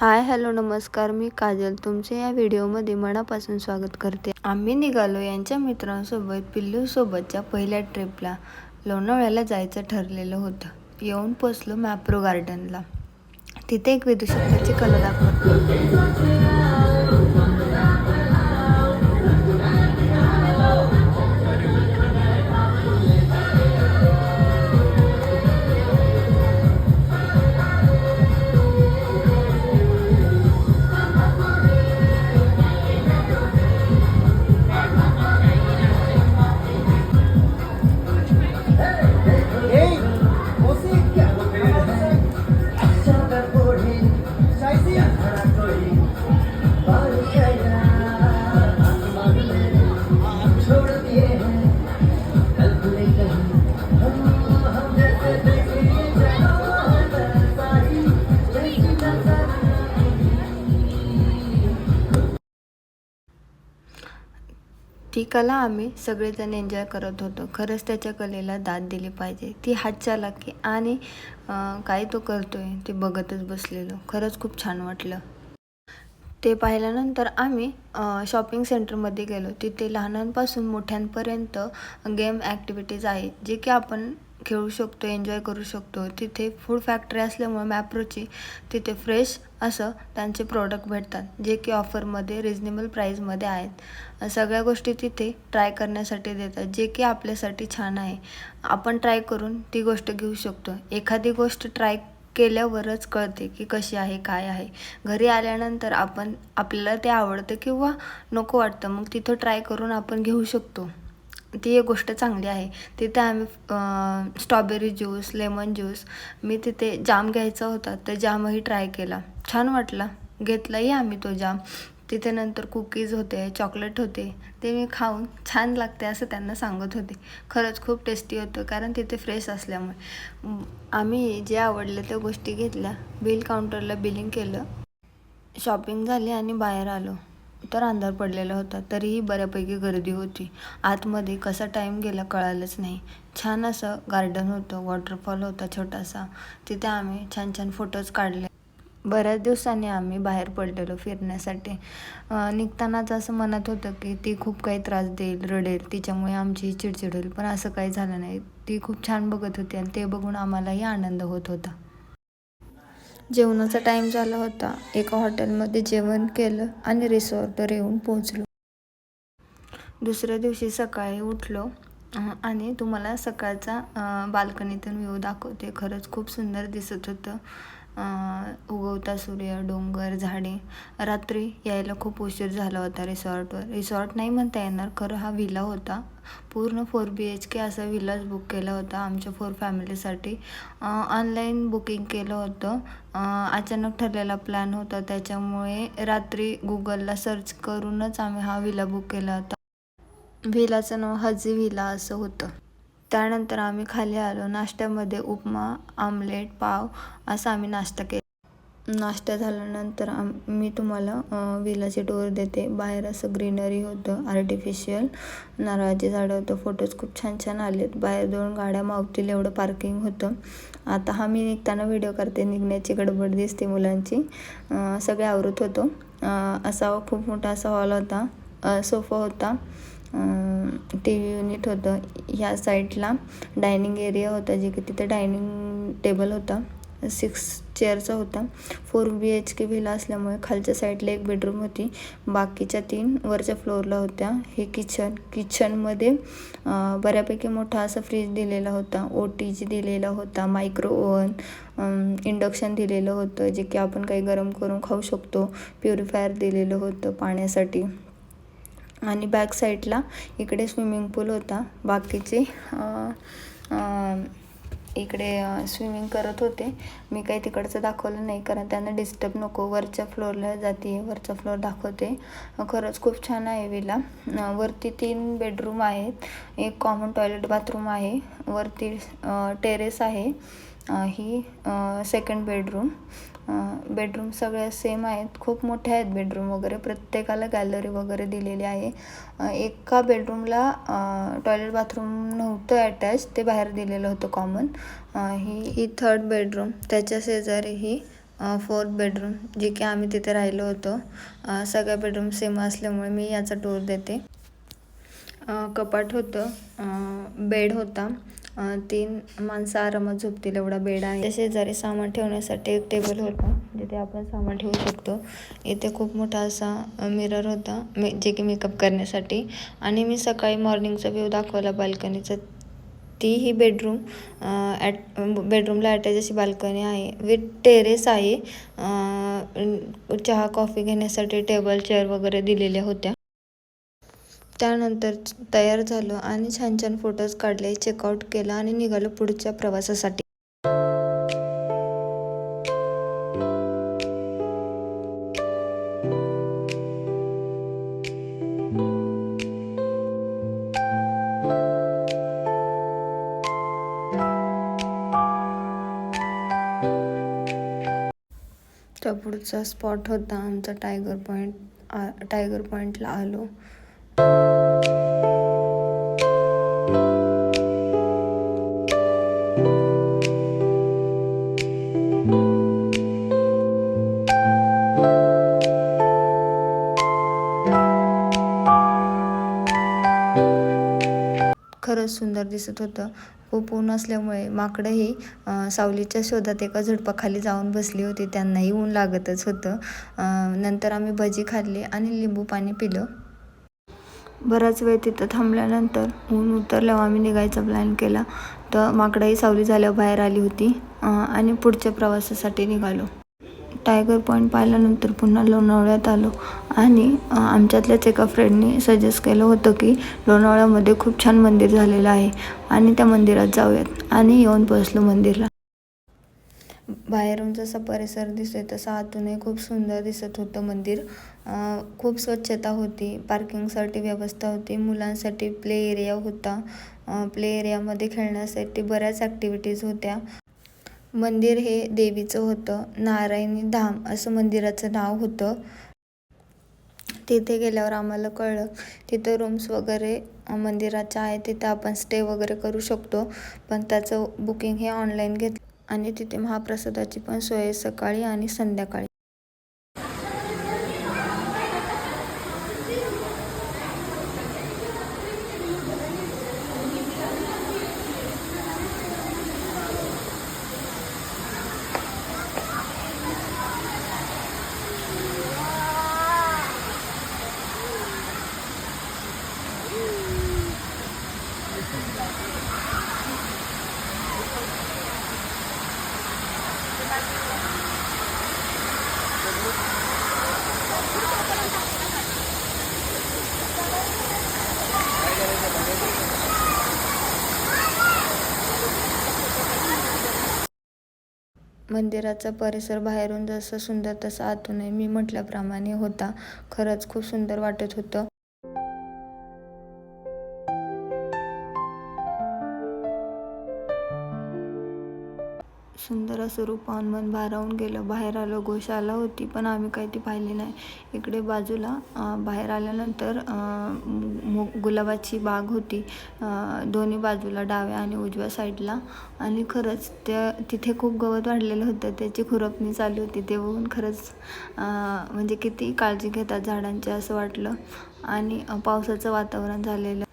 Hi hello नमस्कार. मी काजल. तुमचे या व्हिडिओमध्ये मनापासून स्वागत करते. आम्ही निघालो यांच्या मित्रांसोबत पिल्लूसोबतच्या पहिल्या ट्रिपला. लोणावळ्याला जायचं ठरलेलं होतं. येऊन पोचलो मॅप्रो गार्डनला. तिथे एक विदूषकाची कला दाखवतो कला आम्ही सगळेजण एन्जॉय करत होतो. खरंच त्याच्या कलेला दाद दिली पाहिजे. ती हातचालाकी आणि काय तो करतोय ते बघतच बसलेलो. खरंच खूप छान वाटलं. ते पाहिल्यानंतर आम्ही शॉपिंग सेंटरमध्ये गेलो. तिथे लहानांपासून मोठ्यांपर्यंत गेम ॲक्टिव्हिटीज आहेत जे की आपण खेळू शकतो एन्जॉय करू शकतो. तिथे फूड फॅक्टरी असल्यामुळे मॅप्रोची तिथे फ्रेश असं त्यांचे प्रोडक्ट भेटतात जे की ऑफरमध्ये रिजनेबल प्राईजमध्ये आहेत. सगळ्या गोष्टी तिथे ट्राय करण्यासाठी देतात जे की आपल्यासाठी छान आहे. आपण ट्राय करून ती गोष्ट घेऊ शकतो. एखादी गोष्ट ट्राय केल्यावरच कळते की कशी आहे काय आहे. घरी आल्यानंतर आपण आपल्याला ते आवडतं किंवा नको वाटतं मग तिथं ट्राय करून आपण घेऊ शकतो. ती एक गोष्ट चांगली आहे. तिथे आम्ही स्ट्रॉबेरी ज्यूस लेमन ज्यूस मी तिथे जाम घ्यायचा होता तर जामही ट्राय केला. छान वाटला. घेतलाही आम्ही तो जाम तिथे नंतर कुकीज होते चॉकलेट होते ते मी खाऊन छान लागते असं त्यांना सांगत होते. खरंच खूप टेस्टी होतं कारण तिथे फ्रेश असल्यामुळे. आम्ही जे आवडलं त्या गोष्टी घेतल्या. बिल काउंटरला बिलिंग केलं. शॉपिंग झाली आणि बाहेर आलो. तर अंधार पडलेला होता. तरीही बऱ्यापैकी गर्दी होती. आतमध्ये कसा टाईम गेला कळालंच नाही. छान असं गार्डन होतं वॉटरफॉल होता छोटासा. तिथे आम्ही छान छान फोटोज काढले. बऱ्याच दिवसांनी आम्ही बाहेर पडलेलो फिरण्यासाठी. निघतानाच असं मनात होतं की ती खूप काही त्रास देईल रडेल. तिच्यामुळे आमची चिडचिड होईल. पण असं काही झालं नाही. ती खूप छान बघत होती आणि ते बघून आम्हालाही आनंद होत होता. जेवणाचा टाईम झाला होता. एका हॉटेलमध्ये जेवण केलं आणि रिसॉर्टवर येऊन पोहोचलो. दुसऱ्या दिवशी सकाळी उठलो आणि तुम्हाला सकाळचा बाल्कनीतून व्ह्यू दाखवते. खरंच खूप सुंदर दिसत होतं. उगवता सूर्य डोंगर झाडे. रात्री यायला खूप उशीर झाला होता रिसॉर्टवर. रिसॉर्ट नाही म्हणता येणार खरं हा विला होता. पूर्ण फोर बी एच के असा विलाच बुक केला होता आमच्या फोर फॅमिलीसाठी ऑनलाईन बुकिंग केलं होतं. अचानक ठरलेला प्लॅन होता. त्याच्यामुळे रात्री गुगलला सर्च करूनच आम्ही हा विला बुक केला होता. विलाचं नाव हजी विला असं होतं. त्यानंतर आम्ही खाली आलो. नाश्त्यामध्ये उपमा आमलेट पाव असा आम्ही नाश्ता केला. नाश्ता झाल्यानंतर आम मी तुम्हाला विलाचे टूर देते. बाहेर असं ग्रीनरी होतं आर्टिफिशियल नारळाची झाडं होतं फोटोज खूप छान छान आलेत. बाहेर दोन गाड्या मावतील एवढं पार्किंग होतं. आता हा मी निघताना व्हिडिओ करते. निघण्याची गडबड दिसते मुलांची. सगळे आवृत होतो. असा खूप मोठा असा हॉल होता. सोफा होता. टी व्ही युनिट होतं. ह्या साईडला डायनिंग एरिया होता जे की तिथे डायनिंग टेबल होता. सिक्स चेअरचा होता. Four B H K villa असल्यामुळे खालच्या साईडला एक बेडरूम होती. बाकीच्या तीन वरच्या फ्लोअरला होत्या. हे किचन किचनमध्ये बऱ्यापैकी मोठा असा फ्रीज दिलेला होता. ओ टी जी दिलेला होता. मायक्रो ओव्हन इंडक्शन दिलेलं होतं. जे की आपण काही गरम करून खाऊ शकतो. प्युरिफायर दिलेलं होतं पाण्यासाठी. आणि बॅक साईडला इकडे स्विमिंग पूल होता. बाकीचे इकडे स्विमिंग करत होते. मी काही तिकडचं दाखवलं नाही कारण त्यांना डिस्टर्ब नको. वरच्या फ्लोअरला जाते वरचा फ्लोअर दाखवते. खरंच खूप छान आहे विला. वरती तीन बेडरूम आहेत. एक कॉमन टॉयलेट बाथरूम आहे. वरती टेरेस आहे. ही सेकंड बेडरूम बेडरूम सगळ्या सेम आहेत. खूप मोठ्या आहेत बेडरूम वगैरे. प्रत्येकाला गॅलरी वगैरे दिलेली आहे. एका बेडरूमला टॉयलेट बाथरूम नव्हतं अटॅच ते बाहेर दिलेलं होतं कॉमन ही ही थर्ड बेडरूम त्याच्या शेजारी ही फोर्थ बेडरूम जे की आम्ही तिथे राहिलो होतो. सगळ्या बेडरूम सेम असल्यामुळे मी याचा टूर देते. कपाट होतं. बेड होता. तीन माणसं आरामात झोपतील एवढा बेड आहे. त्या शेजारी सामान ठेवण्यासाठी एक टेबल होता जिथे आपण सामान ठेवू शकतो. इथे खूप मोठा असा मिरर होता मे जे की मेकअप करण्यासाठी. आणि मी सकाळी मॉर्निंगचा व्ह्यू दाखवला बाल्कनीचा ती ही बेडरूम ॲट बेडरूमला अटॅच अशी बाल्कनी आहे. विथ टेरेस आहे. चहा कॉफी घेण्यासाठी टेबल चेअर वगैरे दिलेल्या होत्या. त्यानंतर तयार झालो आणि छान छान फोटोज काढले चेकआउट केला आणि निघालो पुढच्या प्रवासासाठी. त्या पुढचा स्पॉट होता. आमचा टायगर पॉईंट टायगर पॉईंटला आलो. खरंच सुंदर दिसत होतं. खूप ऊन असल्यामुळे माकडंही सावलीच्या शोधात एका झुडपाखाली जाऊन बसली होती. त्यांनाही ऊन लागतच होतं. नंतर आम्ही भजी खाल्ली आणि लिंबू पाणी पिलं. बराच वेळ तिथं थांबल्यानंतर ऊन उतरल्यावर आम्ही निघायचा प्लॅन केला. तर माकडाही सावली झाल्यावर बाहेर आली होती आणि पुढच्या प्रवासासाठी निघालो. टायगर पॉईंट पाहिल्यानंतर पुन्हा लोणावळ्यात आलो आणि आमच्यातल्याच एका फ्रेंडने सजेस्ट केलं होतं की लोणावळ्यामध्ये खूप छान मंदिर झालेलं आहे आणि त्या मंदिरात जाऊयात आणि येऊन बसलो मंदिरला. बाहेरून जसा परिसर दिसतोय तसा आतूनही खूप सुंदर दिसत होतं मंदिर. खूप स्वच्छता होती पार्किंगसाठी व्यवस्था होती मुलांसाठी प्ले एरिया होता. प्ले एरियामध्ये खेळण्यासाठी बऱ्याच ॲक्टिव्हिटीज होत्या. मंदिर हे देवीचं होतं नारायणी धाम असं मंदिराचं नाव होतं. तिथे गेल्यावर आम्हाला कळलं तिथं रूम्स वगैरे मंदिराच्या आहे तिथं आपण स्टे वगैरे करू शकतो. पण त्याचं बुकिंग हे ऑनलाईन घेतलं. आणि तिथे महाप्रसादाची पण सोय आहे सकाळी आणि संध्याकाळी. मंदिराचा परिसर बाहेरून जसं सुंदर तसं आतूनही मी म्हटल्याप्रमाणे होता. खरंच खूप सुंदर वाटत होतं. सुंदर असं रूप पाहून मन भारावून गेलं. बाहेर आलो गोशाला होती पण आम्ही काही ती पाहिली नाही. इकडे बाजूला बाहेर आल्यानंतर मु- गुलाबाची बाग होती. दोन्ही बाजूला डाव्या आणि उजव्या साईडला. आणि खरंच त्या तिथे खूप गवत वाढलेलं होतं. त्याची खुरपणी चालू होती. ते बघून खरंच म्हणजे किती काळजी घेतात झाडांची असं वाटलं. आणि पावसाचं वातावरण झालेलं.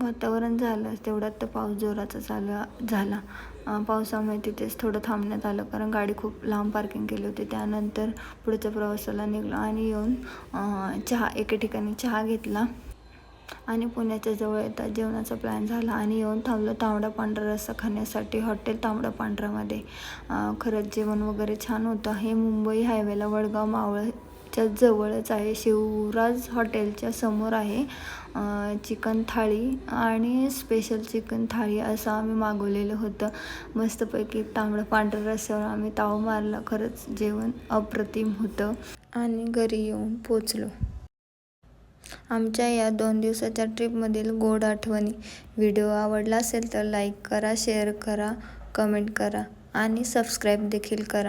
वातावरण झालं. तेवढ्यात तर पाऊस जोराचा चालू झाला. पावसामुळे तिथेच थोडं थांबण्यात आलं. कारण गाडी खूप लांब पार्किंग केली होती. त्यानंतर पुढच्या प्रवासाला निघलो आणि येऊन चहा एके ठिकाणी चहा घेतला. आणि पुण्याच्या जवळ येतात जेवणाचा प्लॅन झाला आणि येऊन थांबलो तांबडा पांढरा रस्सा खाण्यासाठी. हॉटेल तांबडा पांढरामध्ये. खरंच जेवण वगैरे छान होतं. हे मुंबई हायवेला वडगाव मावळ च्या जवळच आहे. शिवराज हॉटेलच्या समोर आहे. चिकन थाळी आणि स्पेशल चिकन थाळी असं आम्ही मागवलेलं होतं. मस्तपैकी तांबडं पांढरं रस्त्यावर आम्ही ताव मारला. खरंच जेवण अप्रतिम होतं. आणि घरी येऊन पोचलो. आमच्या या दोन दिवसाच्या ट्रिपमधील गोड आठवणी. व्हिडिओ आवडला असेल तर लाईक करा शेअर करा कमेंट करा आणि सबस्क्राईब देखील करा.